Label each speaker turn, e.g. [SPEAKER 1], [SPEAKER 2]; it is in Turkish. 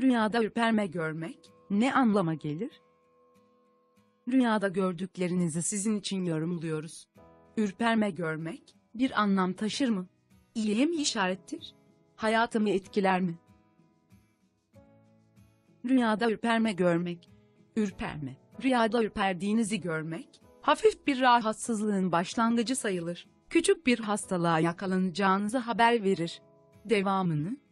[SPEAKER 1] Rüyada ürperme görmek ne anlama gelir? Rüyada gördüklerinizi sizin için yorumluyoruz. Ürperme görmek bir anlam taşır mı? İyiye mi işarettir? Hayatımı etkiler mi? Rüyada ürperme görmek. Ürperme, rüyada ürperdiğinizi görmek, hafif bir rahatsızlığın başlangıcı sayılır. Küçük bir hastalığa yakalanacağınızı haber verir. Devamını,